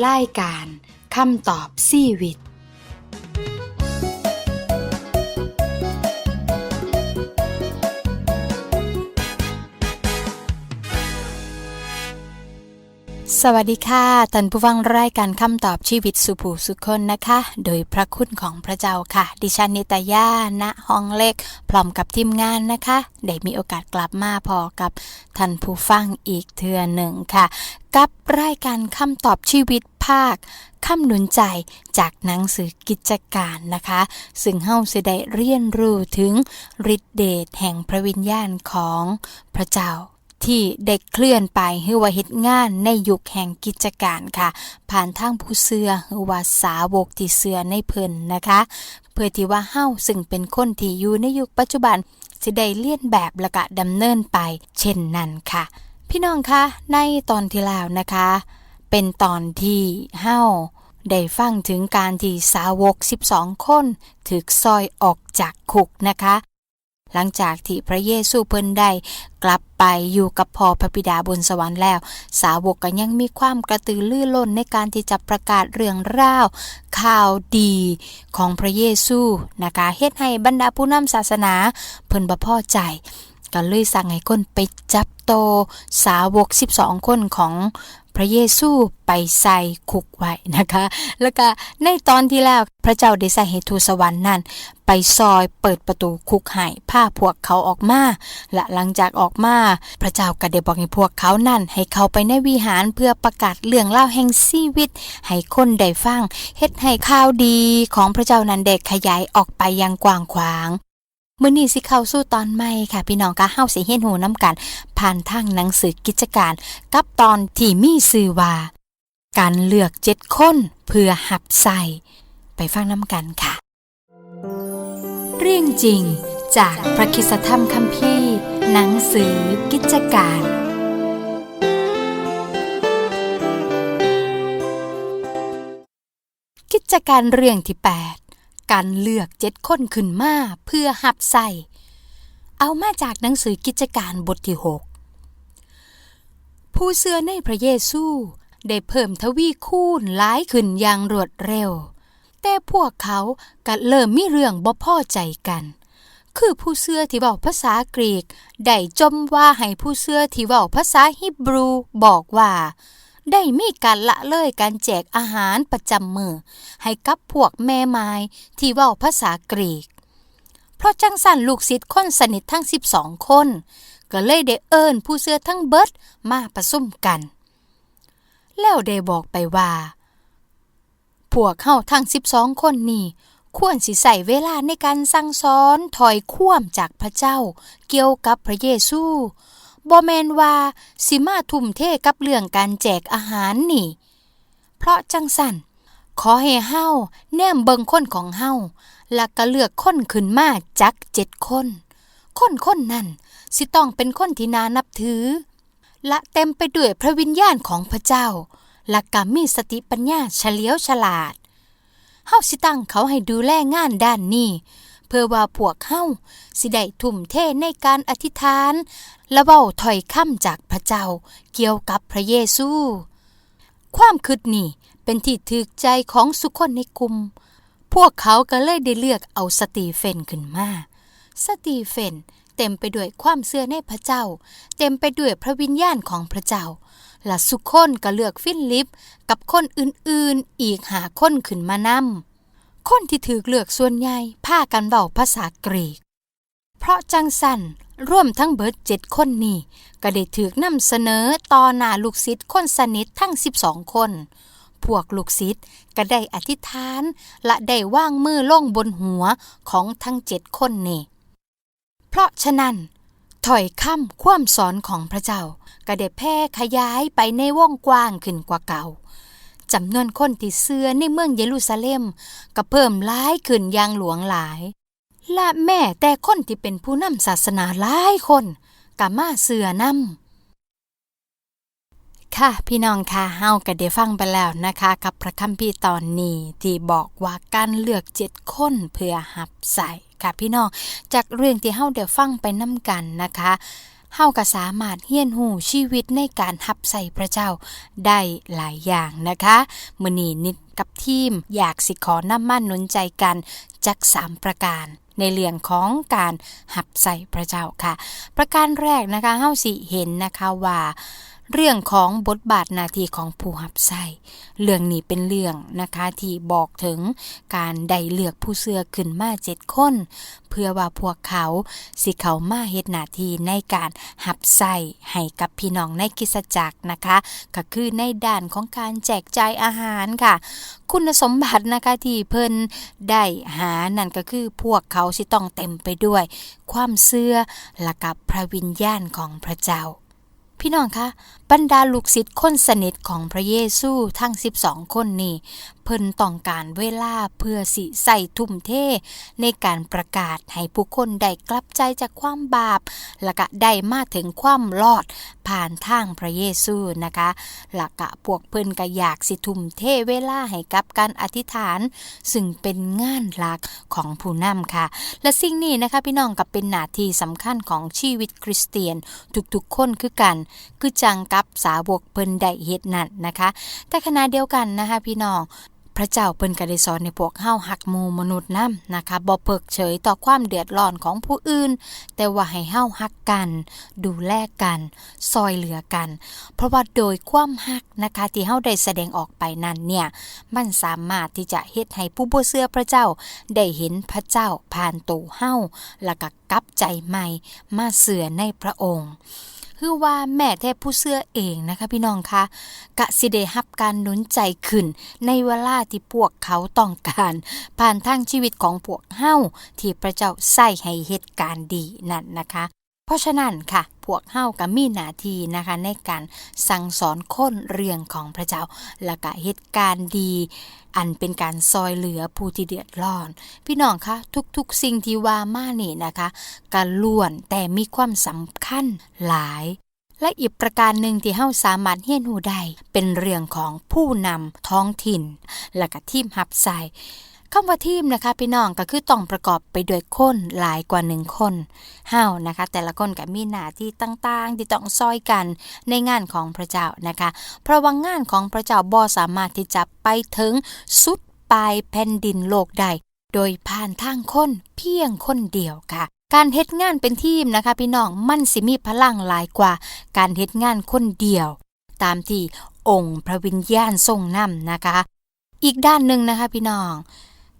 ไล่การคำตอบชีวิต สวัสดีค่ะท่านผู้ฟังรายการคำตอบชีวิตสุภูสุคนนะคะ โดยพระคุณของพระเจ้าค่ะ ดิฉันนิตยาณห้องเล็ก พร้อมกับทีมงานนะคะ ได้มีโอกาสกลับมาพอกับท่านผู้ฟังอีกเทือหนึ่งค่ะ กับรายการคำตอบชีวิตภาคคำหนุนใจจากหนังสือกิจการนะคะ ซึ่งเฮาสิได้เรียนรู้ถึงฤทธิเดชแห่งพระวิญญาณของพระเจ้า ที่เด็กเคลื่อนไปหรือว่าเฮ็ดงานในยุคแห่งกิจการค่ะ ผ่านทางผู้เสือหรือว่าสาวกที่เสือในเพิ่นนะคะ เพื่อที่ว่าเฮาซึ่งเป็นคนที่อยู่ในยุคปัจจุบันสิได้เลียนแบบและก็ดำเนินไป เช่นนั้นค่ะ พี่น้องคะในตอนที่แล้วนะคะ เป็นตอนที่เฮาได้ฟังถึงการที่สาวก 12 คน ถึกซอยออกจากคุกนะคะ หลังจากที่พระเยซูเพิ่นได้กลับไปอยู่กับพ่อพระบิดาบนสวรรค์แล้ว สาวกก็ยังมีความกระตือรือร้นในการที่จะประกาศเรื่องราว ข่าวดีของพระเยซูนะคะเฮ็ดให้บรรดาผู้นำศาสนาเพิ่นบ่พอใจก็เลยสั่งให้คนไปจับโตสาวก 12 คนของ พระเยซูไปใส่คุกไว้นะคะ แล้วก็ในตอนที่แล้วพระเจ้าได้ใส่ให้ทูสวรรค์นั่นไปซอยเปิดประตูคุกให้พาพวกเขาออกมาและหลังจากออกมาพระเจ้าก็ได้บอกให้พวกเขานั่น ให้เขาไปในวิหารเพื่อประกาศเรื่องเล่าแห่งชีวิต ให้คนได้ฟังเฮ็ดให้ข่าวดีของพระเจ้านั้นได้ขยายออกไปอยังกว้างขวาง มื้อนี้สิเข้าสู่ตอนใหม่ค่ะ พี่น้องคะเฮาสิเฮ็ดหูน้ำกัน ผ่านทางหนังสือกิจการ กับตอนที่มีชื่อว่า การเลือกเจ็ดคนเพื่อหับใส่ไปฟังน้ำกันค่ะ เรื่องจริงจากพระคิสธรรมคัมภีร์หนังสือกิจการ กิจการเรื่องที่ 8 การเลือกเจ็ดคนขึ้นมา เพื่อหับใส่ เอามาจากหนังสือกิจการบทที่6ผู้เชื่อในพระเยซูได้เพิ่มทวีคูณหลายขึ้นอย่างรวดเร็ว แต่พวกเขาก็เริ่มมีเรื่องบ่พอใจกัน คือผู้เชื่อที่เว้าภาษากรีก ได้จมว่าให้ผู้เชื่อที่เว้าภาษาฮิบรูบอกว่า ได้มีการละเลยการแจกอาหารประจำมือ ให้กับพวกแม่ไม้ที่เว้าภาษากรีก เพราะจังสันลูกศิษย์คนสนิททั้ง 12 คน ก็เลยได้เอิ้นผู้เสื้อทั้งเบิดมาประสุมกัน แล้วได้บอกไปว่า พวกเฮาทั้ง 12 คนนี่ควรสิใส่เวลาในการสั่งสอนถอยข่วมจากพระเจ้า เกี่ยวกับพระเยซู บ่แมนว่าสิมาทุ่มเทกับเรื่องการแจกอาหารนี่ เพราะจังสั่นขอให้เฮาแนมเบิงคนของเฮาแล้วก็เลือกคนขึ้นมาจักเจ็ดคน คนคนนั้นสิต้องเป็นคนที่นานับถือ และเต็มไปด้วยพระวิญญาณของพระเจ้า และก็มีสติปัญญาเฉลียวฉลาดเฮาสิตั้งเขาให้ดูแลงานด้านนี้ พื่อว่าพวกเฮาสิได้ทุ่มเทในการอธิษฐาน และเว้าถอยคำจากพระเจ้าเกี่ยวกับพระเยซู ความคิดนี่เป็นที่ถึกใจของสุคนในกลุ่ม พวกเขาก็เลยได้เลือกเอาสตีเฟนขึ้นมา สตีเฟนเต็มไปด้วยความเชื่อในพระเจ้า เต็มไปด้วยพระวิญญาณของพระเจ้า และสุคนก็เลือกฟิลิปกับคนอื่นๆ อีกหาคนขึ้นมานำ คนที่ถือเลือกส่วนใหญ่พากันเว้าภาษากรีก เพราะจังสันร่วมทั้งเบิดเจ็ดคนนี้ก็ได้ถือนำเสนอต่อหน้าลูกศิษย์คนสนิททั้ง12คน พวกลูกศิษย์ก็ได้อธิษฐาน และได้ว่างมือลงบนหัวของทั้งเจ็ดคนนี้เพราะฉะนั้นถ้อยคำความสอนของพระเจ้าก็ได้แพร่ขยายไปในวงกว้างขึ้นกว่าเก่า จำนวนคนที่เชื่อในเมืองเยรูซาเล็มก็เพิ่มหลายขึ้นอย่างหลวงหลาย และแม่แต่คนที่เป็นผู้นำศาสนาหลายคนก็มาเสือนำค่ะพี่น้องค่ะเฮาก็ได้ฟังไปแล้วนะคะ กับพระคัมภีร์ตอนนี้ที่บอกว่าการเลือกเจ็ดคนเพื่อหับใส่ค่ะพี่น้องจากเรื่องที่เฮาได้ฟังไปนํกันนะคะ เฮาก็สามารถเฮียนหูชีวิตในการหับใส่พระเจ้าได้หลายอย่างนะคะมือนีนิดกับทีม อยากสิขอน้ำมั่นนุนใจกันจักสามประการในเรื่องของการหับใส่พระเจ้าค่ะ ประการแรกนะคะเฮาสิเห็นนะคะว่า เรื่องของบทบาทนาทีของผู้หับใส่เรื่องนี้เป็นเรื่องนะคะที่บอกถึงการได้เลือกผู้เสือขึ้นมาเจ็ดคน เพื่อว่าพวกเขาสิเขามาเฮ็ดนาทีในการหับใส่ให้กับพี่น้องในคริสตจักรนะคะ ก็คือในด้านของการแจกจ่ายอาหารค่ะ คุณสมบัตินะคะที่เพิ่นได้หานั่นก็คือพวกเขาสิต้องเต็มไปด้วย ความเชื่อและกับพระวิญญาณของพระเจ้า พี่น้องคะบรรดาลูกศิษย์คนสนิทของพระเยซูทั้ง 12 คนนี้ เพิ่นต้องการเวลาเพื่อสิใส่ทุ่มเท ในการประกาศให้ผู้คนได้กลับใจจากความบาป และก็ได้มาถึงความรอดผ่านทางพระเยซูนะคะและก็พวกเพิ่นก็อยากสิทุ่มเทเวลาให้กับการอธิษฐาน ซึ่งเป็นงานหลักของผู้นำค่ะ และสิ่งนี้นะคะพี่น้องก็เป็นหน้าที่สำคัญของชีวิตคริสเตียนทุกๆคนคือกัน คือจังกับสาวกเพิ่นได้เฮ็ดนั่นนะคะ แต่ขณะเดียวกันนะคะพี่น้อง พระเจ้าเพิ่นก็ได้สอนในพวกเฮาหักหมู่มนุษย์นํนะคะบ่เพิกเฉยต่อความเดือดร้อนของผู้อื่น แต่ว่าให้เฮาฮักกัน ดูแลกันซอยเหลือกัน เพราะว่าโดยความฮักนะคะที่เฮาได้แสดงออกไปนั้นเนี่ยมันสามารถที่จะเฮ็ดให้ผู้บ่เชื่อพระเจ้า ได้เห็นพระเจ้าผ่านตัวเฮาแล้วก็กลับใจใหม่มาเสื่อในพระองค์ คือว่าแม่แท้ผู้เสื้อเองนะคะพี่น้องคะกะสิเดฮับการหนุนใจขึ้น ในเวลาที่พวกเขาต้องการ ผ่านทางชีวิตของพวกเฮาที่พระเจ้าใส่ให้เหตุการณ์ดีนั่นนะคะ เพราะฉะนั้นค่ะ พวกเฮาก็มีหน้าที่นะคะ ในการสั่งสอนคนเรื่องของพระเจ้า และก็เหตุการณ์ดี อันเป็นการซอยเหลือผู้ที่เดือดร้อน พี่น้องคะทุกๆ สิ่งที่ว่ามานี่นะคะกระล้วนแต่มีความสำคัญหลายและอีกประการหนึ่งที่เฮาสามารถเรียนรู้ได้เป็นเรื่องของผู้นำท้องถิ่น และก็ทีมหับใส่ คำว่าทีมนะคะพี่น้องก็คือต้องประกอบไปด้วยคนหลายกว่าหนึ่งคนเฮานะคะ แต่ละคนก็มีหน้าที่ต่างๆ ที่ต้องซอยกันในงานของพระเจ้านะคะ เพราะว่างานของพระเจ้าบ่สามารถที่จะไปถึงสุดปลายแผ่นดินโลกได้โดยผ่านทางคนเพียงคนเดียวค่ะ การเฮ็ดงานเป็นทีมนะคะพี่น้องมันสิมีพลังหลายกว่า การเฮ็ดงานคนเดียว ตามที่องค์พระวิญญาณทรงนำนะคะ อีกด้านหนึ่งนะคะพี่น้อง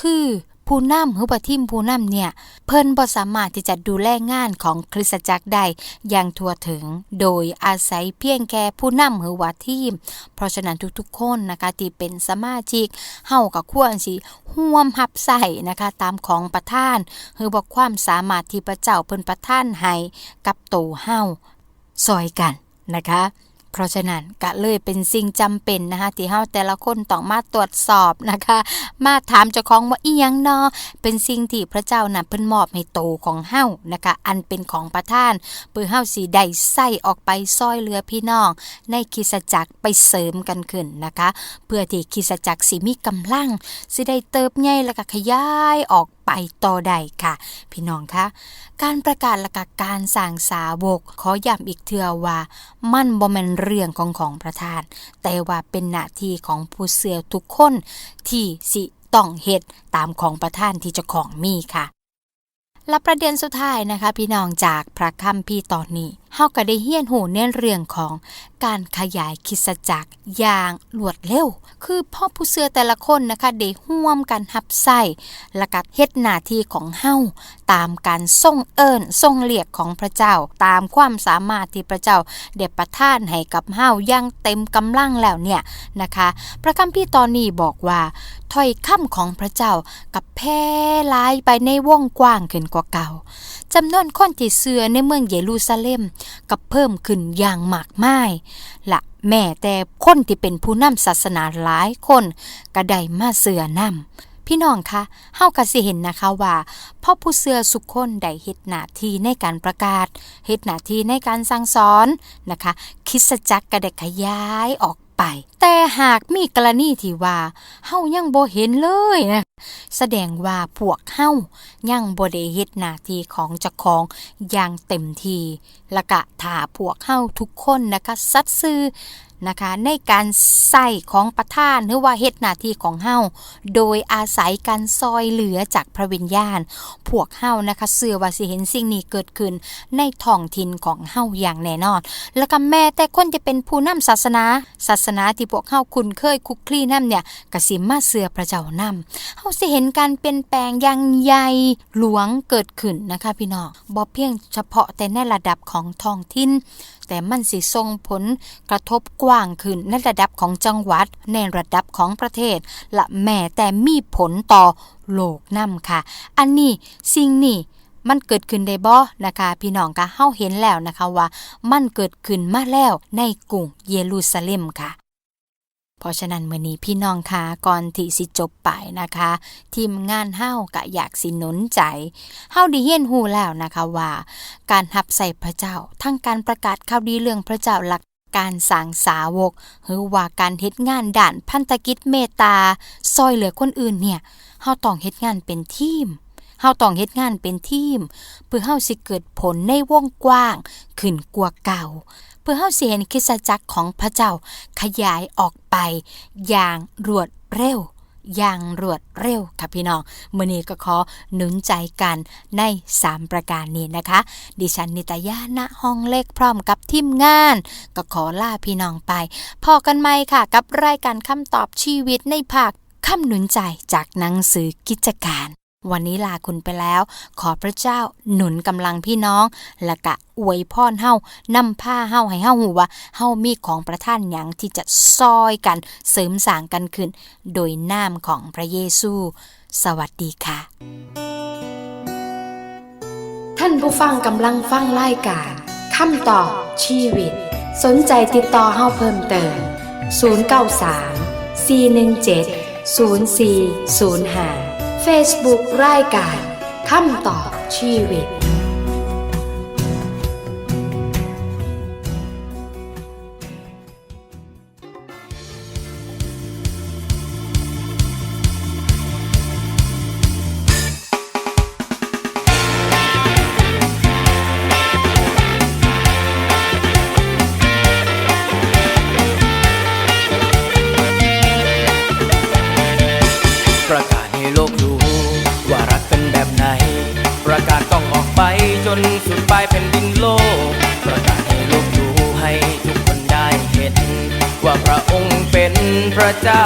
คือผู้นำหรือว่าทีมผู้นำเนี่ย เพิ่นบ่สามารถที่จะดูแลงานของคริสตจักรได้อย่างทั่วถึง โดยอาศัยเพียงแค่ผู้นำหรือว่าทีม เพราะฉะนั้นทุกๆคนนะคะที่เป็นสมาชิกเฮาก็ควรสิร่วมรับใส่นะคะตามของประทาน หรือบอกความสามารถที่พระเจ้าเพิ่นประทานให้กับโตเฮาซอยกันนะคะ เพราะฉะนั้นก็เลยเป็นสิ่งจำเป็นนะคะที่เฮาแต่ละคนต้องมาตรวจสอบนะคะ มาถามเจ้าของว่าอีหยังนอเป็นสิ่งที่พระเจ้าน่ะเพิ่นมอบให้โตของเฮานะคะ อันเป็นของประทาน เพื่อเฮาสิได้ใส่ออกไปซอยเหลือพี่น้อง ในคิสจักรไปเสริมกันขึ้นนะคะ เพื่อที่คิสจักรสิมีกำลังสิได้เติบใหญ่แล้วก็ขยายออกไปต่อได้ค่ะ พี่น้องคะการประกาศและกการสร้างสาวก ขอย้ำอีกเทื่อว่า มันบ่แม่นเรื่องของของประธาน แต่ว่าเป็นหน้าที่ของผู้เสือทุกคนที่สิต้องเฮ็ดตามของประธานที่เจ้าของมีค่ะและประเด็นสุดท้ายนะคะ พี่น้องจากพระคัมภีร์ตอนนี้ เฮาก็ได้เฮียนหูในเรื่องของการขยายคิสจักรอย่างรวดเร็ว คือพ่อผู้เสือแต่ละคนนะคะได้ร่วมกันหับใส่และก็เฮ็ดหน้าที่ของเฮาตามการทรงเอิ้นทรงเรียกของพระเจ้า ตามความสามารถที่พระเจ้าได้ประทานให้กับเฮาอย่างเต็มกำลังแล้วเนี่ยนะคะ พระคัมภีร์ตอนนี้บอกว่าถ้อยคำของพระเจ้ากับแพร่หลายไปในวงกว้างขึ้นกว่าเก่า จำนวนคนที่เสือในเมืองเยรูซาเล็มกับเพิ่มขึ้นอย่างมากมายละแม่แต่คนที่เป็นผู้นำศาสนาหลายคนก็ได้มาเสือนำพี่น้องคะเฮาก็สิเห็นนะคะว่าพ่อผู้เสือสุขคนได้เฮ็ดหน้าที่ในการประกาศเฮ็ดหน้าที่ในการสั่งสอนนะคะคริสตจักรก็ได้ขยายออกไป แต่หากมีกรณีที่ว่าเฮายังบ่เห็นเลยนะ แสดงว่าพวกเฮายังบ่ได้เฮ็ดหน้าที่ของเจ้าของอย่างเต็มที่และก็ถ้าพวกเฮาทุกคนนะคะสัตย์ซื่อนะคะในการใส่ของประธานหรือว่าเฮ็ดหน้าที่ของเฮาโดยอาศัยการซอยเหลือจากพระวิญญาณ พวกเฮานะคะเชื่อว่าสิเห็นสิ่งนี้เกิดขึ้นในท้องถิ่นของเฮาอย่างแน่นอน แล้วก็แม้แต่คนจะเป็นผู้นำศาสนา ศาสนาที่พวกเฮาคุ้นเคยคุกคลีนํเนี่ยก็สิมาเชื่อพระเจ้านํเฮาสิเห็นการเปลี่ยนแปลงอย่างใหญ่หลวงเกิดขึ้นนะคะพี่น้องบ่เพียงเฉพาะแต่ในระดับของท้องถิ่นแต่มันสิส่งผลกระทบกว้างขึ้นในระดับของจังหวัด ในระดับของประเทศ และแม้แต่มีผลต่อโลกนํค่ะ อันนี้สิ่งนี้มันเกิดขึ้นได้บ่นะคะ พี่น้องก็เฮาเห็นแล้วนะคะว่า มันเกิดขึ้นมาแล้วในกรุงเยรูซาเล็มค่ะ เพราะฉะนั้นมื้อนี้พี่น้องคะก่อนที่สิจบไปนะคะ ทีมงานเฮาก็อยากสิหนุนใจเฮาได้เห็นฮู้แล้วนะคะว่า การรับใส่พระเจ้า ทั้งการประกาศข่าวดีเรื่องพระเจ้าหลักการสร้างสาวก หรือว่าการเฮ็ดงานด้านพันธกิจเมตตาซอยเหลือคนอื่นเนี่ยเฮาต้องเฮ็ดงานเป็นทีม เฮาต้องเฮ็ดงานเป็นทีม เพื่อเฮาสิเกิดผลในวงกว้างขึ้นกว่าเก่า เพื่อเฮาสิเห็นคริสตจักรของพระเจ้าขยายออกไป อย่างรวดเร็ว อย่างรวดเร็วค่ะพี่น้องมื้อนี้ก็ขอหนุนใจกันใน 3 ประการนี้นะคะ ดิฉันนิตยาณห้องเล็กพร้อมกับทีมงาน ก็ขอลาพี่น้องไป พอกันไหมค่ะ กับรายการคำตอบชีวิตในภาคคำหนุนใจจากหนังสือกิจการ วันนี้ลาคุณไปแล้ว ขอพระเจ้าหนุนกำลังพี่น้อง และกะอวยพรเฮานำผ้าเฮาให้เฮาหูว่าเฮามีของประท่านหยังที่จะซอยกันเสริมสางกันขึ้น โดยนามของพระเยซู สวัสดีค่ะ ท่านผู้ฟังกำลังฟังรายการคำตอบชีวิต สนใจติดต่อเฮาเพิ่มเติม 093 417 0405 Facebook รายการคำตอบชีวิต ว่าพระองค์เป็นพระเจ้า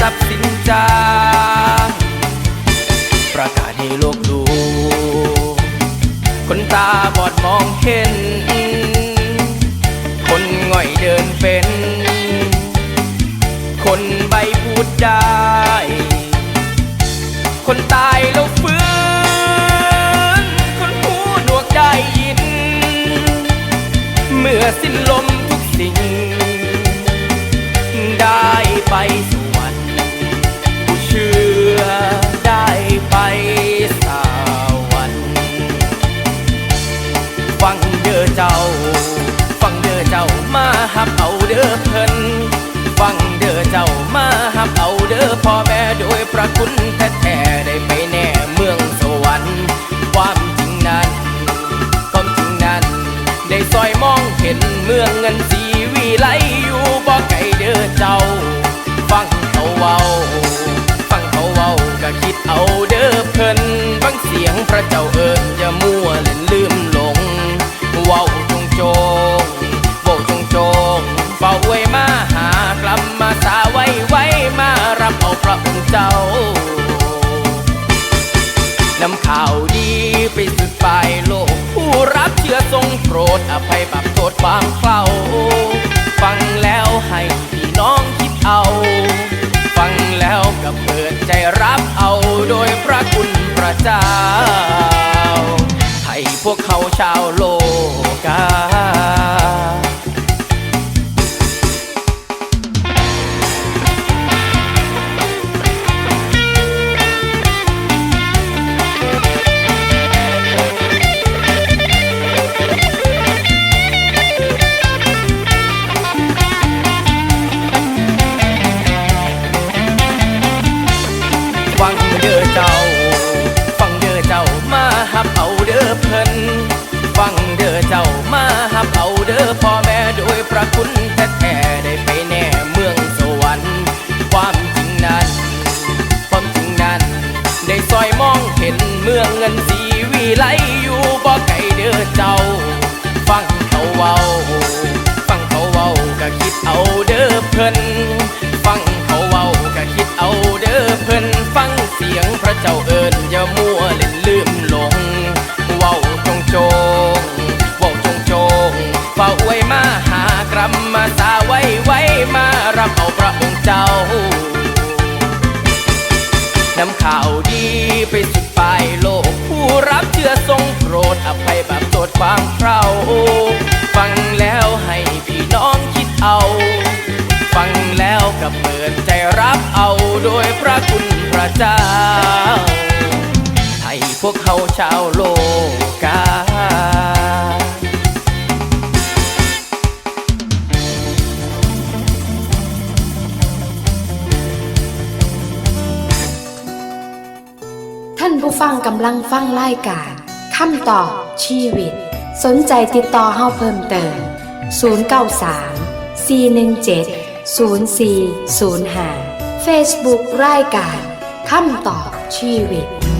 ทรัพย์สินจางประกาศให้โลกรู้คนตาบอดมองเห็น คนง่อยเดินเป็น คนใบพูดได้ คนตายแล้วฟื้น คนหูหนวกได้ยิน เมื่อสิ้นลมทุกสิ่ง ได้ไปส เจ้า ฟังเด้อเจ้ามาหับเอาเด้อเพิ่นฟังเด้อเจ้ามาหับเอาเด้อพ่อแม่โดยพระคุณแท้ๆได้ไปแน่เมืองสวรรค์ ความจริงนั้นความจริงนั้นได้ซอยมองเห็นเมืองเงินสีวิไลอยู่บ่ไกลเด้อเจ้า ฟังเขาเว้าฟังเขาเว้าก็คิดเอาเด้อเพิ่นฟังเสียงพระเจ้าเอิญอย่ามัวเล่นลืม ว้าจงโจงเว้าจงโจงเฝ้าไว้มาหากลับมาสาไว้ไว้มารับเอาพระองค์เจ้านำข่าวดีไปสุดปลายโลก ผู้รับเชื่อทรงโปรดอภัยบาปโทษความเคล้าฟังแล้วให้พี่น้องคิดเอา ฟังแล้วก็เปิดใจรับเอาโดยพระคุณพระเจ้า ฮับเอาเด้อเพิ่นฟังเด้อเจ้า เอาพระองค์เจ้า นำข่าวดีไปสุดปลายโลก ผู้รับเชื่อทรงโปรดอภัยแบบโสดความเคราฟังแล้วให้พี่น้องคิดเอา ฟังแล้วก็เปิดใจรับเอาโดยพระคุณพระเจ้า ให้พวกเขาชาวโลกา ฟังกำลังฟังรายการคำตอบชีวิต สนใจติดต่อเฮาเพิ่มเติม 093 417 0405 Facebook รายการคำตอบชีวิต